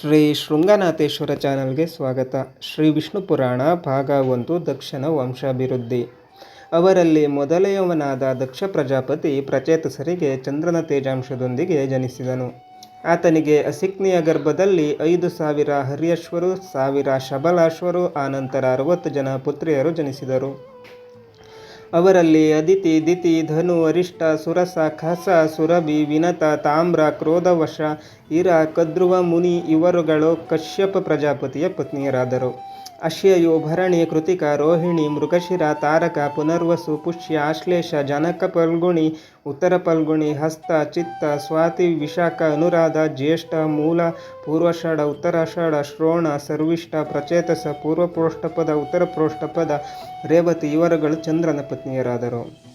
ಶ್ರೀ ಶೃಂಗನಾಥೇಶ್ವರ ಚಾನಲ್ಗೆ ಸ್ವಾಗತ. ಶ್ರೀ ವಿಷ್ಣು ಪುರಾಣ, ಭಾಗ ಒಂದು ದಕ್ಷನ ವಂಶಾಭಿವೃದ್ಧಿ. ಅವರಲ್ಲಿ ಮೊದಲೆಯವನಾದ ದಕ್ಷ ಪ್ರಜಾಪತಿ ಪ್ರಚೇತಸರಿಗೆ ಚಂದ್ರನ ತೇಜಾಂಶದೊಂದಿಗೆ ಜನಿಸಿದನು. ಆತನಿಗೆ ಅಸಿಕ್ನಿಯ ಗರ್ಭದಲ್ಲಿ ಐದು ಸಾವಿರ ಹರಿಯಶ್ವರು, ಸಾವಿರ ಶಬಲಾಶ್ವರು, ಆನಂತರ ಅರವತ್ತು ಜನ ಪುತ್ರಿಯರು ಜನಿಸಿದರು. ಅವರಲ್ಲಿ ಅದಿತಿ, ದಿತಿ, ಧನು, ಅರಿಷ್ಟ, ಸುರಸ, ಖಸ, ಸುರಭಿ, ವಿನತ, ತಾಮ್ರ, ಕ್ರೋಧವಶ, ಇರ, ಕದ್ರುವ ಮುನಿ, ಇವರುಗಳು ಕಶ್ಯಪ ಪ್ರಜಾಪತಿಯ ಪತ್ನಿಯರಾದರು. ಅಶ್ಯಯು ಭರಣಿ ಕೃತಿಕ ರೋಹಿಣಿ ಮೃಗಶಿರ ತಾರಕ ಪುನರ್ವಸು ಪುಷ್ಯ ಆಶ್ಲೇಷ ಜನಕ ಪಲ್ಗುಣಿ ಉತ್ತರ ಪಲ್ಗುಣಿ ಹಸ್ತ ಚಿತ್ತ ಸ್ವಾತಿ ವಿಶಾಖ ಅನುರಾಧ ಜ್ಯೇಷ್ಠ ಮೂಲ ಪೂರ್ವಾಷಾಢ ಉತ್ತರಾಷಾಢ ಶ್ರೋಣ ಸರ್ವಿಷ್ಠ ಪ್ರಚೇತಸ ಪೂರ್ವಪ್ರೋಷ್ಠಪದ ಉತ್ತರ ಪ್ರೋಷ್ಠಪದ ರೇವತಿ ಇವರುಗಳು ಚಂದ್ರನ ಪತ್ನಿಯರಾದರು.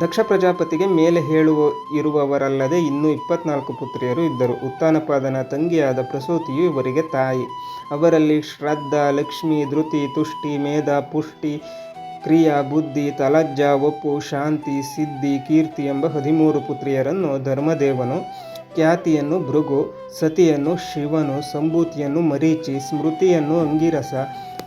ದಕ್ಷ ಪ್ರಜಾಪತಿಗೆ ಮೇಲೆ ಹೇಳುವ, ಇರುವವರಲ್ಲದೆ ಇನ್ನೂ ಇಪ್ಪತ್ನಾಲ್ಕು ಪುತ್ರಿಯರು ಇದ್ದರು. ಉತ್ಥಾನಪಾದನ ತಂಗಿಯಾದ ಪ್ರಸೂತಿಯು ಇವರಿಗೆ ತಾಯಿ. ಅವರಲ್ಲಿ ಶ್ರದ್ಧಾ, ಲಕ್ಷ್ಮಿ, ಧೃತಿ, ತುಷ್ಟಿ, ಮೇಧ, ಪುಷ್ಟಿ, ಕ್ರಿಯಾ, ಬುದ್ಧಿ, ತಲಜ್ಜ, ಒಪ್ಪು, ಶಾಂತಿ, ಸಿದ್ಧಿ, ಕೀರ್ತಿ ಎಂಬ ಹದಿಮೂರು ಪುತ್ರಿಯರನ್ನು ಧರ್ಮದೇವನು, ಖ್ಯಾತಿಯನ್ನು ಭೃಗು, ಸತಿಯನ್ನು ಶಿವನು, ಸಂಭೂತಿಯನ್ನು ಮರೀಚಿ, ಸ್ಮೃತಿಯನ್ನು ಅಂಗಿರಸ,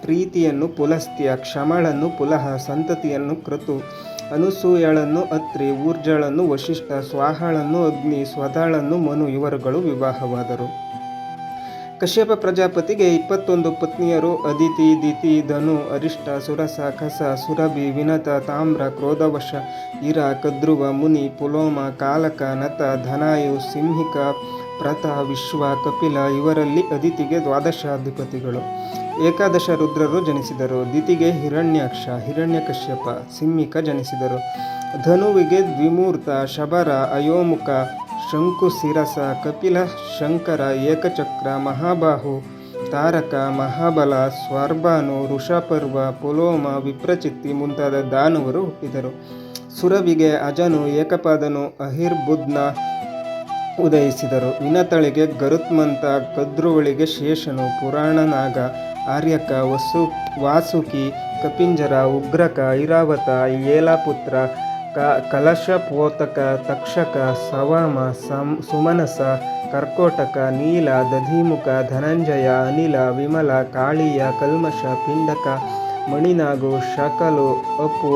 ಪ್ರೀತಿಯನ್ನು ಪುಲಸ್ತ್ಯ, ಕ್ಷಮಳನ್ನು ಪುಲಹ, ಸಂತತಿಯನ್ನು ಕ್ರತು ಅನುಸೂಯಳನ್ನು ಅತ್ರಿ, ಊರ್ಜಳನ್ನು ವಶಿಷ್ಠ, ಸ್ವಾಹಳನ್ನು ಅಗ್ನಿ, ಸ್ವದಾಳನ್ನು ಮನು ಇವರುಗಳು ವಿವಾಹವಾದರು. ಕಶ್ಯಪ ಪ್ರಜಾಪತಿಗೆ ಇಪ್ಪತ್ತೊಂದು ಪತ್ನಿಯರು ಅದಿತಿ, ದಿತಿ, ಧನು, ಅರಿಷ್ಟ, ಸುರಸ, ಕಸ, ಸುರಭಿ, ವಿನತ, ತಾಮ್ರ, ಕ್ರೋಧವಶ, ಇರ, ಕದ್ರುವ, ಮುನಿ, ಪುಲೋಮ, ಕಾಲಕ, ನತ, ಧನಾಯು, ಸಿಂಹಿಕ ಪ್ರತ ವಿಶ್ವ, ಕಪಿಲ ಇವರಲ್ಲಿ ಅದಿತಿಗೆ ದ್ವಾದಶಾಧಿಪತಿಗಳು. ಏಕಾದಶ ರುದ್ರರು ಜನಿಸಿದರು. ದಿತಿಗೆ ಹಿರಣ್ಯಾಕ್ಷ, ಹಿರಣ್ಯಕಶ್ಯಪ ಸಿಮ್ಮಿಕ ಜನಿಸಿದರು. ಧನುವಿಗೆ ದ್ವಿಮೂರ್ತ, ಶಬರ, ಅಯೋಮುಖ, ಶಂಕುಶಿರಸ, ಕಪಿಲ, ಶಂಕರ, ಏಕಚಕ್ರ, ಮಹಾಬಾಹು, ತಾರಕ, ಮಹಾಬಲ, ಸ್ವಾರ್ಬಾನು, ಋಷಪರ್ವ, ಪುಲೋಮ, ವಿಪ್ರಚಿತ್ತಿ ಮುಂತಾದ ದಾನವರು ಹುಟ್ಟಿದರು. ಸುರವಿಗೆ ಅಜನು, ಏಕಪಾದನು, ಅಹಿರ್ಬುದ್ನ ಉದಯಿಸಿದರು. ವಿನತಳಿಗೆ ಗರುತ್ಮಂತ ಕದ್ರುವಳಿಗೆ ಶೇಷನು ಪುರಾಣನಾಗ ಆರ್ಯಕ, ವಸು, ವಾಸುಕಿ, ಕಪಿಂಜರ, ಉಗ್ರಕ, ಐರಾವತ ಏಲಾಪುತ್ರ ಕ, ಕಲಶಪೋತಕ, ತಕ್ಷಕ, ಸವಾಮ ಸಂ ಸುಮನಸ, ಕರ್ಕೋಟಕ, ನೀಲ, ದಧಿಮುಖ, ಧನಂಜಯ, ಅನಿಲ, ವಿಮಲ, ಕಾಳಿಯ, ಕಲ್ಮಶ, ಪಿಂಡಕ, ಮಣಿನಾಗು, ಶಕಲು, ಅಪು,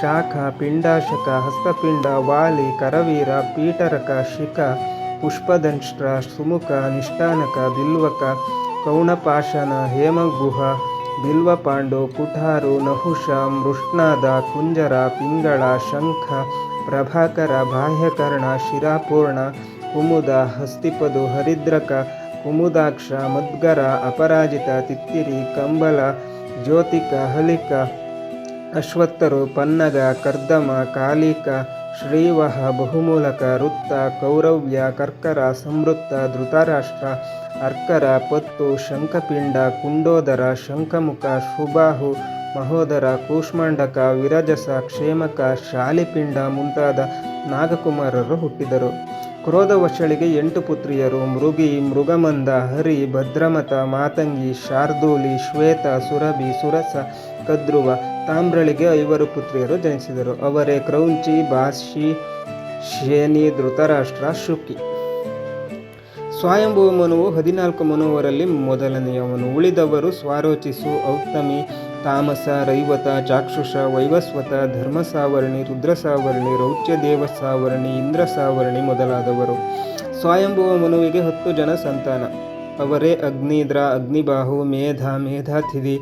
ಶಾಖ, ಪಿಂಡಾಶಕ, ಹಸ್ತಪಿಂಡ, ವಾಲಿ, ಕರವೀರ ಪೀಟರಕ ಶಿಖ ಪುಷ್ಪದಂಷ್ಟ್ರ ಸುಮುಖ, ನಿಷ್ಠಾನಕ, ಬಿಲ್ವಕ, ಕೌಣಪಾಶನ, ಹೇಮಗುಹ, ಬಿಲ್ವಪಾಂಡು, ಕುಠಾರು, ನಹುಷ, ಮೃಷ್ಣಾದ, ಕುಂಜರ, ಪಿಂಗಳ, ಶಂಖ, ಪ್ರಭಾಕರ, ಬಾಹ್ಯಕರ್ಣ, ಶಿರಾಪೂರ್ಣ, ಕುಮುದ, ಹಸ್ತಿಪದು, ಹರಿದ್ರಕ, ಕುಮುದಾಕ್ಷ, ಮದ್ಗರ, ಅಪರಾಜಿತ, ತಿತ್ತಿರಿ, ಕಂಬಲ, ಜ್ಯೋತಿಕ, ಹಲಿಕ, ಅಶ್ವತ್ಥರು, ಪನ್ನಗ, ಕರ್ದಮ, ಕಾಲಿಕ ಶ್ರೀವಹ ಬಹುಮೂಲಕ ವೃತ್ತ ಕೌರವ್ಯ ಕರ್ಕರ ಸಂವೃತ್ತ ಧೃತರಾಷ್ಟ್ರ ಅರ್ಕರ ಪತ್ತು ಶಂಖಪಿಂಡ ಕುಂಡೋದರ ಶಂಖಮುಖ ಶುಭಾಹು ಮಹೋದರ ಕೂಷ್ಮಾಂಡಕ ವಿರಜಸ ಕ್ಷೇಮಕ ಶಾಲಿಪಿಂಡ ಮುಂತಾದ ನಾಗಕುಮಾರರು ಹುಟ್ಟಿದರು. ಕ್ರೋಧವಶಳಿಗೆ ಎಂಟು ಪುತ್ರಿಯರು. ಮೃಗಿ, ಮೃಗಮಂದ, ಹರಿ, ಭದ್ರಮತ, ಮಾತಂಗಿ, ಶಾರ್ದೂಲಿ, ಶ್ವೇತ, ಸುರಭಿ, ಸುರಸ, ಕದ್ರುವ, ತಾಮ್ರಳಿಗೆ ಐವರು ಪುತ್ರಿಯರು ಜನಿಸಿದರು. ಅವರೇ ಕ್ರೌಂಚಿ ಬಾಷಿ ಶೇನಿ, ಧೃತರಾಷ್ಟ್ರ, ಶುಕಿ. ಸ್ವಯಂಭೂ ಮನುವು ಹದಿನಾಲ್ಕು ಮನುವರಲ್ಲಿ ಮೊದಲನೆಯವನು. ಉಳಿದವರು ಸ್ವಾರೋಚಿಸು, ಔತ್ತಮಿ ತಾಮಸ, ರೈವತ, ಚಾಕ್ಷುಷ, ವೈವಸ್ವತ, ಧರ್ಮಸಾವರ್ಣಿ, ರುದ್ರಸಾವರ್ಣಿ ರೌಚ್ಯ ದೇವಸಾವರ್ಣಿ ಇಂದ್ರಸಾವರ್ಣಿ ಮೊದಲಾದವರು. ಸ್ವಯಂಭುವ ಮನುವಿಗೆ ಹತ್ತು ಜನ ಸಂತಾನ ಅವರೇ ಅಗ್ನಿದ್ರ ಅಗ್ನಿಬಾಹು, ಮೇಧ, ಮೇಧಾತಿಥಿ,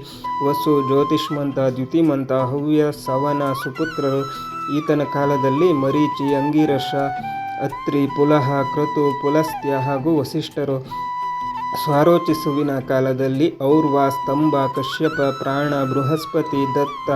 ವಸು, ಜ್ಯೋತಿಷ್ಮಂತ, ದ್ಯುತಿಮಂತ, ಹವ್ಯ, ಸವನ, ಸುಪುತ್ರರು. ಈತನ ಕಾಲದಲ್ಲಿ ಮರೀಚಿ, ಅಂಗೀರಸ, ಅತ್ರಿ, ಪುಲಹ, ಕ್ರತು, ಪುಲಸ್ತ್ಯ ಹಾಗೂ ವಸಿಷ್ಠರು. ಸ್ವಾರೋಚಿಸುವಿನ ಕಾಲದಲ್ಲಿ ಔರ್ವ, ಸ್ತಂಭ, ಕಶ್ಯಪ, ಪ್ರಾಣ, ಬೃಹಸ್ಪತಿ, ದತ್ತ,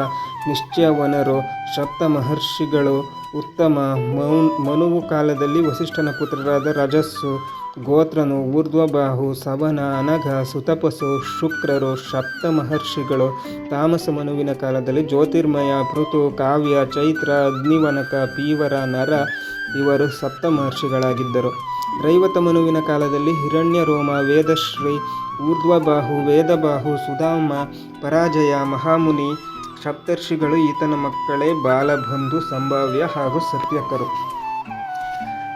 ನಿಶ್ಚಯವನರು ಸಪ್ತ ಮಹರ್ಷಿಗಳು, ಉತ್ತಮ ಮೌನ್, ಮನುವು ಕಾಲದಲ್ಲಿ ವಸಿಷ್ಠನ ಪುತ್ರರಾದ ರಜಸ್ಸು, ಗೋತ್ರನು, ಊರ್ಧ್ವಬಾಹು, ಸವನ, ಅನಘ, ಸುತಪಸು, ಶುಕ್ರರು ಸಪ್ತ ಮಹರ್ಷಿಗಳು, ತಾಮಸ ಮನುವಿನ ಕಾಲದಲ್ಲಿ ಜ್ಯೋತಿರ್ಮಯ, ಪೃಥು, ಕಾವ್ಯ, ಚೈತ್ರ, ಅಗ್ನಿವನಕ, ಪೀವರ, ನರ, ಇವರು ಸಪ್ತ ಮಹರ್ಷಿಗಳಾಗಿದ್ದರು. ರೈವತ ಮನುವಿನ ಕಾಲದಲ್ಲಿ ಹಿರಣ್ಯ ರೋಮ, ವೇದಶ್ರೀ, ಊರ್ಧ್ವಬಾಹು, ವೇದಬಾಹು, ಸುಧಾಮ, ಪರಾಜಯ, ಮಹಾಮುನಿ, ಸಪ್ತರ್ಷಿಗಳು ಈತನ ಮಕ್ಕಳೇ, ಬಾಲಬಂಧು, ಸಂಭಾವ್ಯ ಹಾಗೂ ಸತ್ಯಕರು.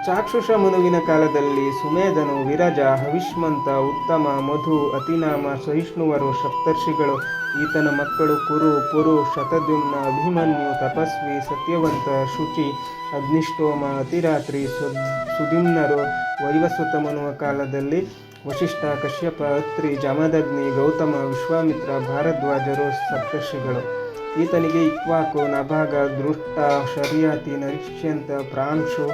ಚಾಕ್ಷುಷ ಮನುವಿನ ಕಾಲದಲ್ಲಿ ಸುಮೇಧನು, ವಿರಜ, ಹವಿಷ್ಮಂತ, ಉತ್ತಮ, ಮಧು, ಅತಿನಾಮ, ಸಹಿಷ್ಣುವರು, ಸಪ್ತರ್ಷಿಗಳು ಈತನ ಮಕ್ಕಳು ಕುರು, ಪುರು, ಶತದ್ಯುಮ್ನ ಅಭಿಮನ್ಯು, ತಪಸ್ವಿ, ಸತ್ಯವಂತ, ಶುಚಿ ಅಗ್ನಿಷ್ಠೋಮ ಅತಿರಾತ್ರಿ ಸು- ಸುದಿಮ್ನರು ವೈವಸ್ವತ ಮನುವ ಕಾಲದಲ್ಲಿ ವಶಿಷ್ಠ ಕಶ್ಯಪ, ಅತ್ರಿ, ಜಮದಗ್ನಿ, ಗೌತಮ, ವಿಶ್ವಾಮಿತ್ರ, ಭಾರದ್ವಾಜರು, ಸಪ್ತರ್ಷಿಗಳು. ಈತನಿಗೆ ಇಕ್ವಾಕು, ನಭಾಗ, ದೃಷ್ಟ, ಶರ್ಯಾತಿ, ನರಿಷ್ಯಂತ, ಪ್ರಾಂಶು,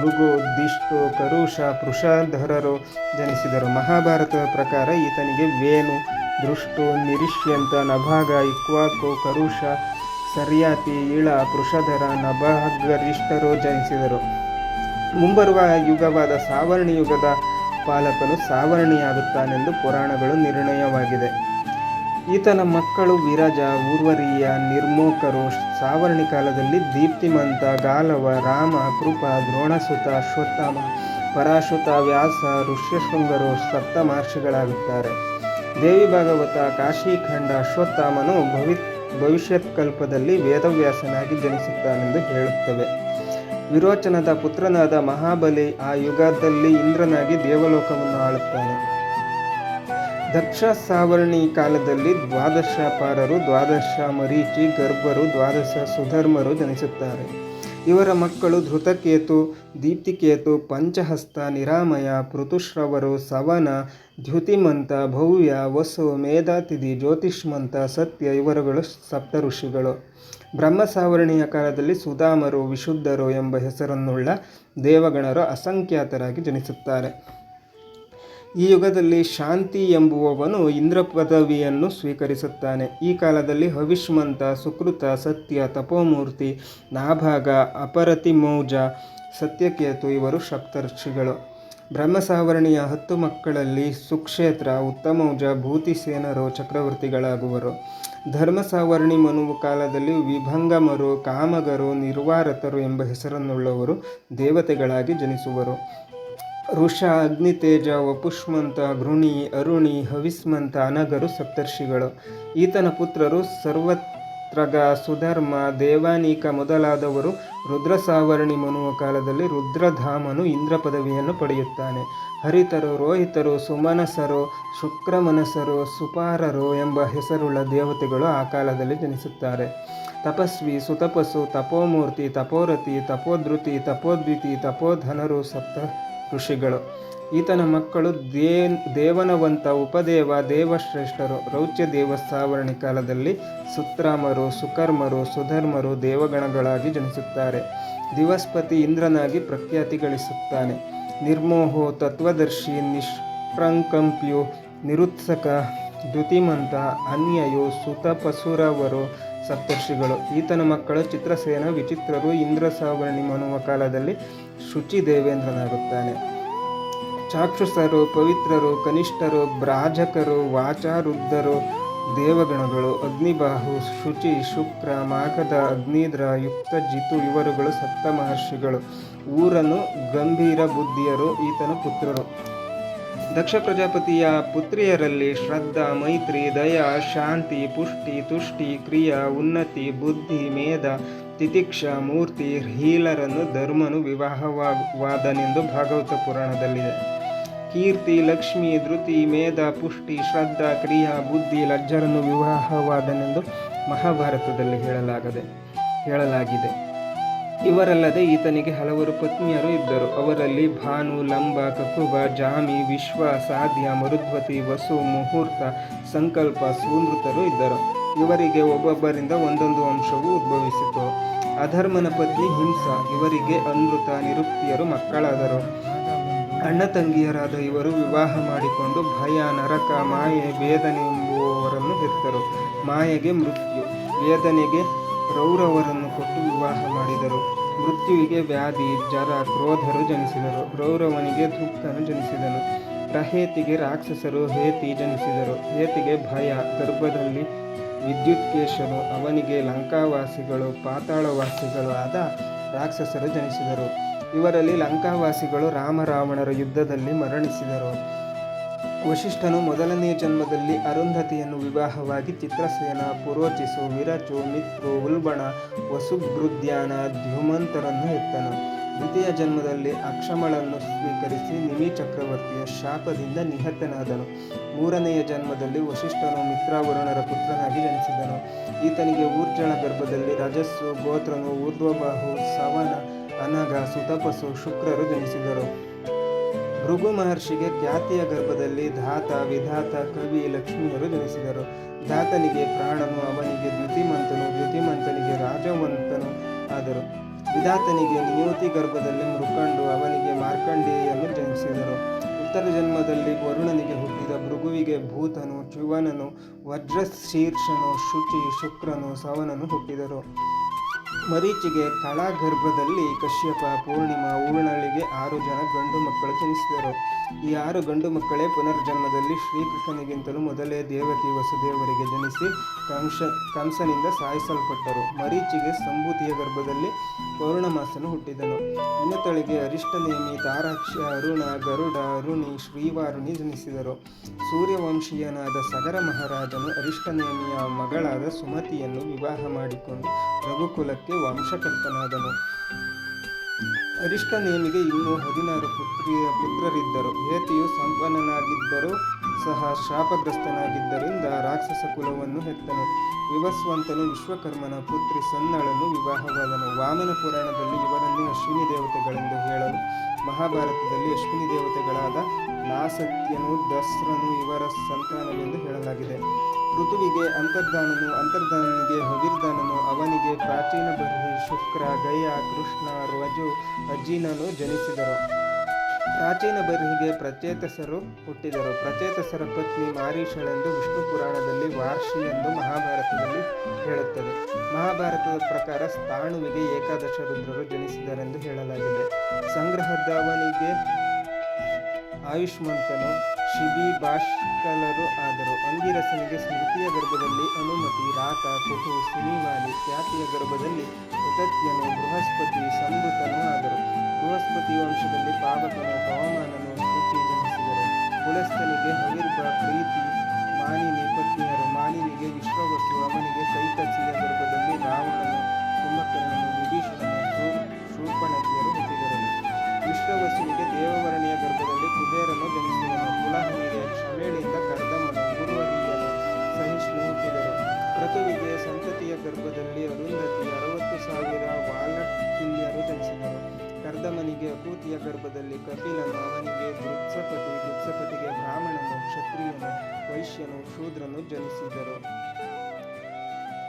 ಮೃಗು, ದಿಷ್ಟು, ಕರುಷ ಪೃಷಾಧರರು ಜನಿಸಿದರು. ಮಹಾಭಾರತದ ಪ್ರಕಾರ ಈತನಿಗೆ ವೇಣು ದೃಷ್ಟು ನಿರಿಷ್ಯಂತ ನಭಾಗ ಇಕ್ವಾಕು ಕರುಷ ಸರಿಯಾತಿ ಇಳ ಪೃಷಧರ ನಭಾಗರಿಷ್ಠರು ಜನಿಸಿದರು. ಮುಂಬರುವ ಯುಗವಾದ ಸಾವರ್ಣಿ ಯುಗದ ಪಾಲಕನು ಸಾವರ್ಣಿಯಾಗುತ್ತಾನೆಂದು ಪುರಾಣಗಳು ನಿರ್ಣಯವಾಗಿದೆ. ಈತನ ಮಕ್ಕಳು ವಿರಜ, ಊರ್ವರೀಯ, ನಿರ್ಮೋಕರು, ಸಾವರ್ಣಿ ಕಾಲದಲ್ಲಿ ದೀಪ್ತಿಮಂತ, ಗಾಲವ, ರಾಮ, ಕೃಪ, ದ್ರೋಣಸುತ, ಅಶ್ವತ್ಥಾಮ, ಪರಾಶುತ, ವ್ಯಾಸ, ಋಷ್ಯಶೃಂಗರು ಸಪ್ತ ಮಹರ್ಷಿಗಳಾಗುತ್ತಾರೆ ದೇವಿ ಭಾಗವತ ಕಾಶಿಖಂಡ ಅಶ್ವತ್ಥಾಮನು ಭವಿ ಭವಿಷ್ಯತ್ ಕಲ್ಪದಲ್ಲಿ ವೇದವ್ಯಾಸನಾಗಿ ಜನಿಸುತ್ತಾನೆಂದು ಹೇಳುತ್ತವೆ. ವಿರೋಚನದ ಪುತ್ರನಾದ ಮಹಾಬಲಿ ಆ ಯುಗದಲ್ಲಿ ಇಂದ್ರನಾಗಿ ದೇವಲೋಕವನ್ನು ಆಳುತ್ತಾನೆ. ದಕ್ಷ ಸಾವರ್ಣಿ ಕಾಲದಲ್ಲಿ ದ್ವಾದಶ ಪಾರರು ದ್ವಾದಶ ಮರೀಚಿ, ಗರ್ಭರು, ದ್ವಾದಶ ಸುಧರ್ಮರು ಜನಿಸುತ್ತಾರೆ. ಇವರ ಮಕ್ಕಳು ಧೃತಕೇತು, ದೀಪ್ತಿಕೇತು, ಪಂಚಹಸ್ತ, ನಿರಾಮಯ, ಪೃಥುಶ್ರವರು, ಸವನ, ದ್ಯುತಿಮಂತ, ಭವ್ಯ, ವಸು, ಮೇಧಾತಿಥಿ, ಜ್ಯೋತಿಷ್ಮಂತ, ಸತ್ಯ ಇವರುಗಳು ಸಪ್ತ ಋಷಿಗಳು. ಬ್ರಹ್ಮ ಸಾವರ್ಣಿಯ ಕಾಲದಲ್ಲಿ ಸುಧಾಮರು, ವಿಶುದ್ಧರು ಎಂಬ ಹೆಸರನ್ನುಳ್ಳ ದೇವಗಣರು ಅಸಂಖ್ಯಾತರಾಗಿ ಜನಿಸುತ್ತಾರೆ. ಈ ಯುಗದಲ್ಲಿ ಶಾಂತಿ ಎಂಬುವವನು ಇಂದ್ರ ಪದವಿಯನ್ನು ಸ್ವೀಕರಿಸುತ್ತಾನೆ. ಈ ಕಾಲದಲ್ಲಿ ಹವಿಷ್ಮಂತ, ಸುಕೃತ, ಸತ್ಯ, ತಪೋಮೂರ್ತಿ, ನಾಭಾಗ ಅಪರತಿಮೌಜ ಸತ್ಯಕೇತು ಇವರು ಸಪ್ತರ್ಷಿಗಳು ಬ್ರಹ್ಮಸಾವರ್ಣಿಯ ಹತ್ತು ಮಕ್ಕಳಲ್ಲಿ ಸುಕ್ಷೇತ್ರ, ಉತ್ತಮೌಜ ಭೂತಿಸೇನರು ಚಕ್ರವರ್ತಿಗಳಾಗುವರು. ಧರ್ಮಸಾವರ್ಣಿ ಮನುವು ಕಾಲದಲ್ಲಿ ವಿಭಂಗಮರು, ಕಾಮಗರು, ನಿರ್ವಾರತರು ಎಂಬ ಹೆಸರನ್ನುಳ್ಳವರು ದೇವತೆಗಳಾಗಿ ಜನಿಸುವರು. ಋಷ ಅಗ್ನಿತೇಜ ವಪುಷ್ಮಂತ ಘೃಣಿ ಅರುಣಿ ಹವಿಸ್ಮಂತ ಅನಗರು ಸಪ್ತರ್ಷಿಗಳು. ಈತನ ಪುತ್ರರು ಸರ್ವತ್ರಗ ಸುಧರ್ಮ, ದೇವಾನೀಕ ಮೊದಲಾದವರು ರುದ್ರಸಾವರ್ಣಿ ಮನುವ ಕಾಲದಲ್ಲಿ ರುದ್ರಧಾಮನು ಇಂದ್ರ ಪದವಿಯನ್ನು ಪಡೆಯುತ್ತಾನೆ. ಹರಿತರು, ರೋಹಿತರು, ಸುಮನಸರು, ಶುಕ್ರಮನಸರು, ಸುಪಾರರು ಎಂಬ ಹೆಸರುಳ್ಳ ದೇವತೆಗಳು ಆ ಕಾಲದಲ್ಲಿ ಜನಿಸುತ್ತಾರೆ. ತಪಸ್ವಿ ಸುತಪಸ್ಸು ತಪೋಮೂರ್ತಿ ತಪೋರತಿ ತಪೋಧೃತಿ ತಪೋದ್ವಿತಿ, ತಪೋಧನರು, ಸಪ್ತ ಋಷಿಗಳು. ಈತನ ಮಕ್ಕಳು ದೇ ದೇವನವಂತ ಉಪದೇವ, ದೇವಶ್ರೇಷ್ಠರು, ರೌಚ್ಯ ದೇವ ಸಾವರ್ಣಿ ಕಾಲದಲ್ಲಿ ಸುತ್ರಾಮರು, ಸುಕರ್ಮರು, ಸುಧರ್ಮರು ದೇವಗಣಗಳಾಗಿ ಜನಿಸುತ್ತಾರೆ. ದಿವಸ್ಪತಿ ಇಂದ್ರನಾಗಿ ಪ್ರಖ್ಯಾತಿ ಗಳಿಸುತ್ತಾನೆ ನಿರ್ಮೋಹೋ ತತ್ವದರ್ಶಿ ನಿಷ್ಪ್ರಂಕಂಪ್ಯು ನಿರುತ್ಸಕ ದ್ಯುತಿಮಂತ ಅನ್ಯಯು ಸುತಪಸುರವರು ಸಪ್ತರ್ಷಿಗಳು. ಈತನ ಮಕ್ಕಳು ಚಿತ್ರಸೇನ, ವಿಚಿತ್ರರು ಇಂದ್ರ ಸಾವರಣಿ ಮನುವ ಕಾಲದಲ್ಲಿ ಶುಚಿ ದೇವೇಂದ್ರನಾಗುತ್ತಾನೆ ಚಾಕ್ಷುಸರು ಪವಿತ್ರರು, ಕನಿಷ್ಠರು, ಬ್ರಾಜಕರು, ವಾಚಾರುದ್ಧರು, ದೇವಗಣಗಳು, ಅಗ್ನಿಬಾಹು, ಶುಚಿ, ಶುಕ್ರ, ಮಾಘದ, ಅಗ್ನಿದ್ರ, ಯುಕ್ತ, ಜಿತು ಇವರುಗಳು ಸಪ್ತ ಮಹರ್ಷಿಗಳು. ಊರನು ಗಂಭೀರ ಬುದ್ಧಿಯರು, ಈತನ ಪುತ್ರರು. ದಕ್ಷ ಪ್ರಜಾಪತಿಯ ಪುತ್ರಿಯರಲ್ಲಿ ಶ್ರದ್ಧಾ, ಮೈತ್ರಿ, ದಯಾ, ಶಾಂತಿ, ಪುಷ್ಟಿ, ತುಷ್ಟಿ, ಕ್ರಿಯಾ, ಉನ್ನತಿ, ಬುದ್ಧಿ, ಮೇಧ ತಿತಿಕ್ಷ ಮೂರ್ತಿ ಹೀಲರನ್ನು ಧರ್ಮನು ವಿವಾಹವಾದನೆಂದು ಭಾಗವತ ಪುರಾಣದಲ್ಲಿದೆ. ಕೀರ್ತಿ, ಲಕ್ಷ್ಮಿ, ಧೃತಿ, ಮೇಧ, ಪುಷ್ಟಿ, ಶ್ರದ್ಧಾ, ಕ್ರಿಯಾ, ಬುದ್ಧಿ, ಲಜ್ಜರನ್ನು ವಿವಾಹವಾದನೆಂದು ಮಹಾಭಾರತದಲ್ಲಿ ಹೇಳಲಾಗದೆ, ಹೇಳಲಾಗಿದೆ. ಇವರಲ್ಲದೆ ಈತನಿಗೆ ಹಲವರು ಪತ್ನಿಯರು ಇದ್ದರು. ಅವರಲ್ಲಿ ಭಾನು, ಲಂಬ, ಕಕುಬ, ಜಾಮಿ, ವಿಶ್ವ, ಸಾಧ್ಯ ಮರುದ್ವತಿ ವಸು, ಮುಹೂರ್ತ, ಸಂಕಲ್ಪ ಸುಂದೃತರು ಇದ್ದರು. ಇವರಿಗೆ ಒಬ್ಬೊಬ್ಬರಿಂದ ಒಂದೊಂದು ಅಂಶವು ಉದ್ಭವಿಸಿತು. ಅಧರ್ಮನ ಪತ್ನಿ ಹಿಂಸಾ, ಇವರಿಗೆ ಅನೃತ ನಿರುಕ್ತಿಯರು ಮಕ್ಕಳಾದರು. ಅಣ್ಣ ತಂಗಿಯರಾದ ಇವರು ವಿವಾಹ ಮಾಡಿಕೊಂಡು ಭಯ, ನರಕ, ಮಾಯೆ, ವೇದನೆ ಎಂಬುವವರನ್ನು ಹೆತ್ತರು. ಮಾಯೆಗೆ ಮೃತ್ಯು, ವೇದನೆಗೆ ರೌರವರನ್ನು ಕೊಟ್ಟು ವಿವಾಹ ಮಾಡಿದರು. ಮೃತ್ಯುವಿಗೆ ವ್ಯಾಧಿ ಜರ ಕ್ರೋಧರು ಜನಿಸಿದರು. ರೌರವನಿಗೆ ದುಃಖನು ಜನಿಸಿದನು. ಪ್ರಹೇತಿಗೆ ರಾಕ್ಷಸರು ಹೇತಿ ಜನಿಸಿದರು. ಹೇತಿಗೆ ಭಯ, ಗರ್ಭದಲ್ಲಿ ವಿದ್ಯುತ್ಕೇಶನು ಅವನಿಗೆ ಲಂಕಾವಾಸಿಗಳು, ಪಾತಾಳವಾಸಿಗಳು ಆದ ರಾಕ್ಷಸರು ಜನಿಸಿದರು. ಇವರಲ್ಲಿ ಲಂಕಾವಾಸಿಗಳು ರಾಮರಾವಣರ ಯುದ್ಧದಲ್ಲಿ ಮರಣಿಸಿದರು. ವಶಿಷ್ಠನು ಮೊದಲನೆಯ ಜನ್ಮದಲ್ಲಿ ಅರುಂಧತಿಯನ್ನು ವಿವಾಹವಾಗಿ ಚಿತ್ರಸೇನ, ಪುರೋಚಿಸು, ವಿರಚು, ಮಿತ್ರು, ಉಲ್ಬಣ ವಸುಗೃದ್ಯಾನ ಧ್ಯುಮಂತರನ್ನು ಹೆತ್ತನು. ದ್ವಿತೀಯ ಜನ್ಮದಲ್ಲಿ ಅಕ್ಷಮಳನ್ನು ಸ್ವೀಕರಿಸಿ ನಿಮಿ ಚಕ್ರವರ್ತಿಯ ಶಾಪದಿಂದ ನಿಹತನಾದನು. ಮೂರನೆಯ ಜನ್ಮದಲ್ಲಿ ವಶಿಷ್ಠನು ಮಿತ್ರಾವರುಣರ ಪುತ್ರನಾಗಿ ಜನಿಸಿದನು. ಈತನಿಗೆ ಊರ್ಜಳ ಗರ್ಭದಲ್ಲಿ ರಜಸ್ಸು, ಗೋತ್ರನು, ಊರ್ಧ್ವಬಾಹು, ಸವನ ಅನಗ ಸುತಪಸು ಶುಕ್ರರು ಜನಿಸಿದರು. ಭೃಗು ಮಹರ್ಷಿಗೆ ಖ್ಯಾತಿಯ ಗರ್ಭದಲ್ಲಿ ಧಾತ, ವಿಧಾತ, ಕವಿ, ಲಕ್ಷ್ಮಿಯರು ಜನಿಸಿದರು. ಧಾತನಿಗೆ ಪ್ರಾಣನು, ಅವನಿಗೆ ದ್ಯುತಿಮಂತನು, ದ್ಯುತಿಮಂತನಿಗೆ ರಾಜವಂತನು ಆದರು. ವಿಧಾತನಿಗೆ ನಿಯೋತಿ ಗರ್ಭದಲ್ಲಿ ಮೃಕಂಡು ಅವನಿಗೆ ಮಾರ್ಕಂಡೇಯನು ಜನಿಸಿದರು ಉತ್ತರ ಜನ್ಮದಲ್ಲಿ ವರುಣನಿಗೆ ಹುಟ್ಟಿದ ಭೃಗುವಿಗೆ ಭೂತನು ಚ್ಯುವನನು ವಜ್ರಶೀರ್ಷನು, ಶುಚಿ, ಶುಕ್ರನು, ಸವನನು ಹುಟ್ಟಿದರು. ಮರೀಚಿಗೆ ಕಳಾಗರ್ಭದಲ್ಲಿ ಕಶ್ಯಪ ಪೂರ್ಣಿಮಾ ಊರ್ಣಳಿಗೆ ಆರು ಜನ ಗಂಡು ಮಕ್ಕಳು ಜನಿಸಿದರು. ಈ ಆರು ಗಂಡು ಮಕ್ಕಳೇ ಪುನರ್ಜನ್ಮದಲ್ಲಿ ಶ್ರೀಕೃಷ್ಣನಿಗಿಂತಲೂ ಮೊದಲೇ ದೇವತಿ ವಸುದೇವರಿಗೆ ಜನಿಸಿ ಕಂಸ ಕಂಸನಿಂದ ಸಾಯಿಸಲ್ಪಟ್ಟರು. ಮರೀಚಿಗೆ ಸಂಭೂತಿಯ ಗರ್ಭದಲ್ಲಿ ಪೌರ್ಣಮಾಸನು ಹುಟ್ಟಿದನು. ಇನ್ನತಳಿಗೆ ಅರಿಷ್ಟನೇಮಿ ತಾರಾಕ್ಷ ಅರುಣ, ಗರುಡ, ಅರುಣಿ, ಶ್ರೀವಾರುಣಿ ಜನಿಸಿದರು. ಸೂರ್ಯವಂಶೀಯನಾದ ಸಗರ ಮಹಾರಾಜನು ಅರಿಷ್ಟನೇಮಿಯ ಮಗಳಾದ ಸುಮತಿಯನ್ನು ವಿವಾಹ ಮಾಡಿಕೊಂಡು ರಘುಕುಲಕ್ಕೆ ವಂಶಕರ್ತನಾದನು. ಅರಿಷ್ಟನೇಮಿಗೆ ಇನ್ನೂ ಹದಿನಾರು ಪುತ್ರಿಯ ಪುತ್ರರಿದ್ದರು. ಹೇತಿಯು ಸಂಪನ್ನನಾಗಿದ್ದರೂ ಸಹ ಶಾಪಗ್ರಸ್ತನಾಗಿದ್ದರಿಂದ ರಾಕ್ಷಸ ಕುಲವನ್ನು ಹೆತ್ತನು. ವಿವಸ್ವಂತನು ವಿಶ್ವಕರ್ಮನ ಪುತ್ರಿ ಸನ್ನಳನ್ನು ವಿವಾಹವಾದನು. ವಾಮನ ಪುರಾಣದಲ್ಲಿ ಇವರನ್ನು ಅಶ್ವಿನಿ ದೇವತೆಗಳೆಂದು ಹೇಳಲು ಮಹಾಭಾರತದಲ್ಲಿ ಅಶ್ವಿನಿ ದೇವತೆಗಳಾದ ನಾಸತ್ಯನು ದಸ್ರನು ಇವರ ಸಂತಾನವೆಂದು ಹೇಳಲಾಗಿದೆ. ಋತುವಿಗೆ ಅಂತರ್ಧಾನನು, ಅಂತರ್ಧಾನನಿಗೆ ಹವಿರ್ಧಾನನು, ಅವನಿಗೆ ಪ್ರಾಚೀನ ಬರ್ಹಿ ಶುಕ್ರ, ಗಯ, ಕೃಷ್ಣ, ರಜು ಅಜ್ಜಿನನು ಜನಿಸಿದರು. ಪ್ರಾಚೀನ ಬರ್ಹಿಗೆ ಪ್ರಚೇತಸರು ಹುಟ್ಟಿದರು. ಪ್ರಚೇತಸರ ಪತ್ನಿ ಮಾರೀಷಳೆಂದು ವಿಷ್ಣು ಪುರಾಣದಲ್ಲಿ ವಾರ್ಷಿ ಎಂದು ಮಹಾಭಾರತದಲ್ಲಿ ಹೇಳುತ್ತದೆ. ಮಹಾಭಾರತದ ಪ್ರಕಾರ ಸ್ಥಾಣುವಿಗೆ ಏಕಾದಶ ರುದ್ರರು ಜನಿಸಿದರೆಂದು ಹೇಳಲಾಗಿದೆ. ಸಂಗ್ರಹದವನಿಗೆ ಆಯುಷ್ಮಂತನು ಶಿಬಿ ಬಾಷ್ಕಲರು ಆದರು. ಅಂಗಿರಸನಿಗೆ ಸ್ಮೃತಿಯ ಗರ್ಭದಲ್ಲಿ ಅನುಮತಿ, ರಾತ ಕುಟು ಸಿನಿಮಾಲಿ ಖ್ಯಾತಿಯ ಗರ್ಭದಲ್ಲಿ ಉತತ್ಯನು ಬೃಹಸ್ಪತಿ ಸಂವೃತನು ಆದರು. ಬೃಹಸ್ಪತಿ ವಂಶದಲ್ಲಿ ಪಾವಕನು ಪವಮಾನನು ಶುಚಿ ಜನಿಸಿದರು. ಕುಲಸ್ಥನಿಗೆ ಹವಿರ್ಭ, ಪ್ರೀತಿ, ಮಾನಿನಿ, ಪತ್ನಿಯರು, ಮಾನಿನಿಗೆ ವಿಶ್ವವಸ್ತು, ಅವನಿಗೆ ಕೈಕಚ್ಚಿಯ ಗರ್ಭದಲ್ಲಿ ರಾವಣನು ಕುಂಭಕರ್ಣನು ವಿಭೀಷಣನು ಶೂರ್ಪಣಕಿಯರು ಹುಟ್ಟಿದರು ವಿಶ್ವವಸುವಿಗೆ ಗರ್ಭದಲ್ಲಿ ಕುಬೇರನು ಜನಿಸಿದನು ಕುಲಹನಿಗೆ ಕ್ಷಮೇಳಿಯಿಂದ ಕರ್ದಮನು ಗುರುವರಿಯನು ಸಹಿಷ್ಣು ಹುಟ್ಟಿದರು. ಕ್ರತುವಿಗೆ ಸಂತತಿಯ ಗರ್ಭದಲ್ಲಿ ಅರುಂಧತಿ ಅರವತ್ತು ಸಾವಿರ ವಾಲಕಿಲ್ಯರು ಜನಿಸಿದರು. ಕರ್ದಮನಿಗೆ ಅಕೂತಿಯ ಗರ್ಭದಲ್ಲಿ ಕಪಿಲನು ಅವನಿಗೆ ವೃತ್ಸಪತಿ ಗುಪ್ಸಪತಿಗೆ ಬ್ರಾಹ್ಮಣನು, ಕ್ಷತ್ರಿಯನು, ವೈಶ್ಯನು, ಶೂದ್ರನು ಜನಿಸಿದರು.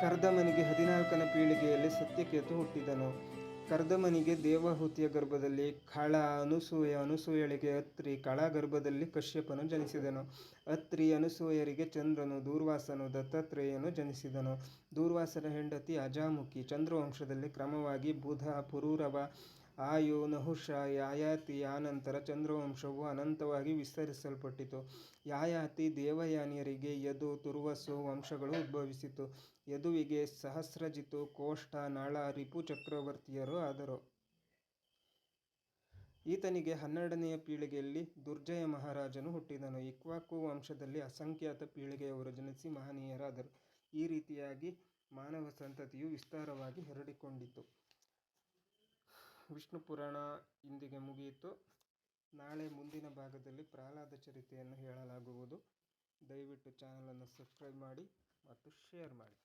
ಕರ್ದಮನಿಗೆ ಹದಿನಾಲ್ಕನ ಪೀಳಿಗೆಯಲ್ಲಿ ಸತ್ಯಕೇತು ಹುಟ್ಟಿದನು. ಕರ್ದಮನಿಗೆ ದೇವಹೂತಿಯ ಗರ್ಭದಲ್ಲಿ ಖಳ ಅನುಸೂಯ, ಅನುಸೂಯಳಿಗೆ ಅತ್ರಿ, ಕಳ ಗರ್ಭದಲ್ಲಿ ಕಶ್ಯಪನು ಜನಿಸಿದನು. ಅತ್ರಿ ಅನುಸೂಯರಿಗೆ ಚಂದ್ರನು, ದೂರ್ವಾಸನು, ದತ್ತಾತ್ರೇಯನು ಜನಿಸಿದನು. ದೂರ್ವಾಸನ ಹೆಂಡತಿ ಅಜಾಮುಖಿ, ಚಂದ್ರವಂಶದಲ್ಲಿ ಕ್ರಮವಾಗಿ ಬುಧ, ಪುರೂರವ, ಆಯು, ನಹುಷ, ಯಾಯಾತಿ, ಆನಂತರ ಚಂದ್ರವಂಶವು ಅನಂತವಾಗಿ ವಿಸ್ತರಿಸಲ್ಪಟ್ಟಿತು. ಯಾಯಾತಿ ದೇವಯಾನಿಯರಿಗೆ ಯದು, ತುರ್ವಸು, ವಂಶಗಳು ಉದ್ಭವಿಸಿತು. ಯದುವಿಗೆ ಸಹಸ್ರಜಿತು ಕೋಷ್ಠ ನಳ ರಿಪು ಚಕ್ರವರ್ತಿಯರು ಆದರು. ಈತನಿಗೆ ಹನ್ನೆರಡನೆಯ ಪೀಳಿಗೆಯಲ್ಲಿ ದುರ್ಜಯ ಮಹಾರಾಜನು ಹುಟ್ಟಿದನು. ಇಕ್ವಾಕು ವಂಶದಲ್ಲಿ ಅಸಂಖ್ಯಾತ ಪೀಳಿಗೆಯವರು ಜನಿಸಿ ಮಹನೀಯರಾದರು. ಈ ರೀತಿಯಾಗಿ ಮಾನವ ಸಂತತಿಯು ವಿಸ್ತಾರವಾಗಿ ಹರಡಿಕೊಂಡಿತು. ವಿಷ್ಣು ಪುರಾಣ ಇಂದಿಗೆ ಮುಗಿಯಿತು. ನಾಳೆ ಮುಂದಿನ ಭಾಗದಲ್ಲಿ ಪ್ರಹ್ಲಾದ ಚರಿತೆಯನ್ನು ಹೇಳಲಾಗುವುದು. ದಯವಿಟ್ಟು ಚಾನಲನ್ನು ಸಬ್ಸ್ಕ್ರೈಬ್ ಮಾಡಿ ಮತ್ತು ಶೇರ್ ಮಾಡಿ.